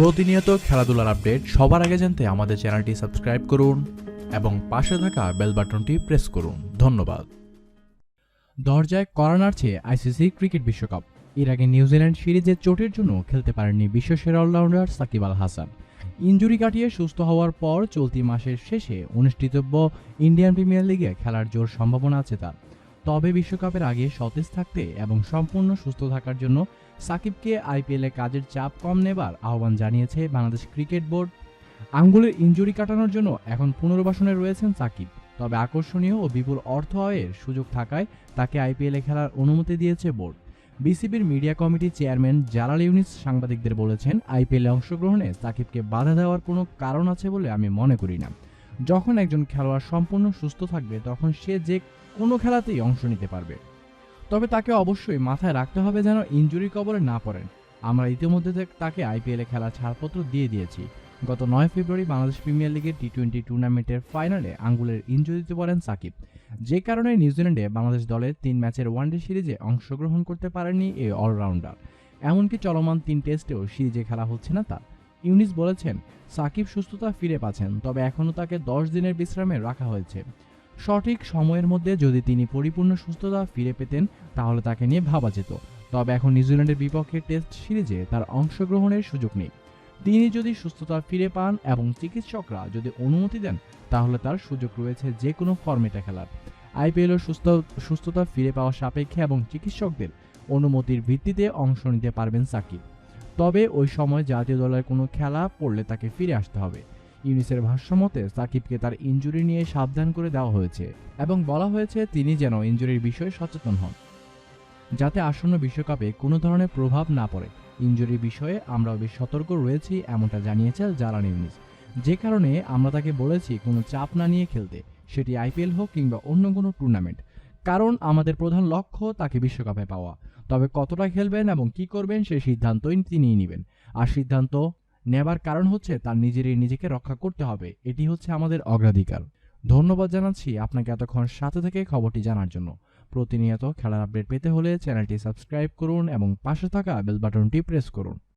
প্রতিনিয়ত খেলাধুলার আপডেট সবার আগে জানতে আমাদের চ্যানেলটি সাবস্ক্রাইব করুন এবং পাশে থাকা বেল বাটনটি প্রেস করুন। ধন্যবাদ। দরজায় কড়া নাড়ছে আইসিসি ক্রিকেট বিশ্বকাপ। এর আগে নিউজিল্যান্ড সিরিজের চোটের জন্য খেলতে পারেননি বিশ্ব বিশ্বসেরা all rounder Shakib Al Hasan. Injury কাটিয়ে সুস্থ হওয়ার পর চলতি মাসের শেষে অনুষ্ঠিতব্য ইন্ডিয়ান প্রিমিয়ার লিগে খেলার জোর সম্ভাবনা আছে তার। তবে বিশ্বকাপের আগে সতেজ থাকতে এবং সম্পূর্ণ সুস্থ থাকার জন্য সাকিবকে আইপিএলে কাজের চাপ কম নেবার আহ্বান জানিয়েছে বাংলাদেশ ক্রিকেট বোর্ড। আঙ্গুলের ইঞ্জুরি কাটানোর জন্য এখন পুনর্বাসনে রয়েছেন সাকিব, তবে আকর্ষণীয় ও বিপুল অর্থ আয়ের সুযোগ থাকায় তাকে আইপিএলে খেলার অনুমতি দিয়েছে বোর্ড। বিসিবির মিডিয়া কমিটির চেয়ারম্যান জালাল ইউনিস সাংবাদিকদের বলেছেন, আইপিএলে অংশগ্রহণে সাকিবকে বাধা দেওয়ার কোনো কারণ আছে বলে আমি মনে করি না। যখন একজন খেলোয়াড় সম্পূর্ণ সুস্থ থাকবে, তখন সে যে কোনো খেলাতেই অংশ নিতে পারবে। তবে তাকে অবশ্যই মাথায় রাখতে হবে যেন ইঞ্জুরি কবলে না পড়েন। আমরা ইতিমধ্যে তাকে আইপিএলে খেলার ছাড়পত্র দিয়ে দিয়েছি। গত নয় ফেব্রুয়ারি বাংলাদেশ প্রিমিয়ার লিগের টি টোয়েন্টি টুর্নামেন্টের ফাইনালে আঙ্গুলের ইঞ্জুরিতে পড়েন সাকিব। যে কারণে নিউজিল্যান্ডে বাংলাদেশ দলের তিন ম্যাচের ওয়ানডে সিরিজে অংশগ্রহণ করতে পারেননি এই অলরাউন্ডার। এমনকি চলমান তিন টেস্টেও সিরিজে খেলা হচ্ছে না তার। ইউনিস বলেছেন, সাকিব সুস্থতা ফিরে পাচ্ছেন, তবে এখনও তাকে দশ দিনের বিশ্রামে রাখা হয়েছে। সঠিক সময়ের মধ্যে যদি তিনি পরিপূর্ণ সুস্থতা ফিরে পেতেন, তাহলে তাকে নিয়ে ভাবা যেত। তবে এখন নিউজিল্যান্ডের বিপক্ষে টেস্ট সিরিজে তার অংশগ্রহণের সুযোগ নেই। তিনি যদি সুস্থতা ফিরে পান এবং চিকিৎসকরা যদি অনুমতি দেন, তাহলে তার সুযোগ রয়েছে যে কোনো ফর্মেটে খেলার। আইপিএলও সুস্থ, সুস্থতা ফিরে পাওয়া সাপেক্ষে এবং চিকিৎসকদের অনুমতির ভিত্তিতে অংশ নিতে পারবেন সাকিব। তবে ওই সময় জাতীয় দলের কোনো খেলা পড়লে তাকে ফিরে আসতে হবে। ইউনিসের ভাষ্যমতে সাকিবকে তার ইনজুরি নিয়ে সাবধান করে দেওয়া হয়েছে এবং বলা হয়েছে তিনি যেন ইনজুরির বিষয়ে সচেতন হন। যাতে আসন্ন বিশ্বকাপে কোনো ধরনের প্রভাব না পড়ে। ইনজুরির বিষয়ে আমরা বেশ সতর্ক রয়েছি, এমনটা জানিয়েছে জালান ইউনিস। যে কারণে আমরা তাকে বলেছি, কোনো চাপ না নিয়ে খেলতে। সেটি আইপিএল হোক কিংবা অন্য কোনো টুর্নামেন্ট। কারণ আমাদের প্রধান লক্ষ্য তাকে বিশ্বকাপে পাওয়া। তবে কতটা খেলবেন এবং কি করবেন সেই সিদ্ধান্তই তিনিই নেবেন। আর সিদ্ধান্ত নেবার কারণ হচ্ছে তার নিজেরই নিজেকে রক্ষা করতে হবে। এটি হচ্ছে আমাদের অগ্রাধিকার। ধন্যবাদ জানাচ্ছি আপনাকে এতক্ষণ সাথে থেকে খবরটি জানার জন্য। প্রতিনিয়ত খেলার আপডেট পেতে হলে চ্যানেলটি সাবস্ক্রাইব করুন এবং পাশে থাকা বেল বাটনটি প্রেস করুন।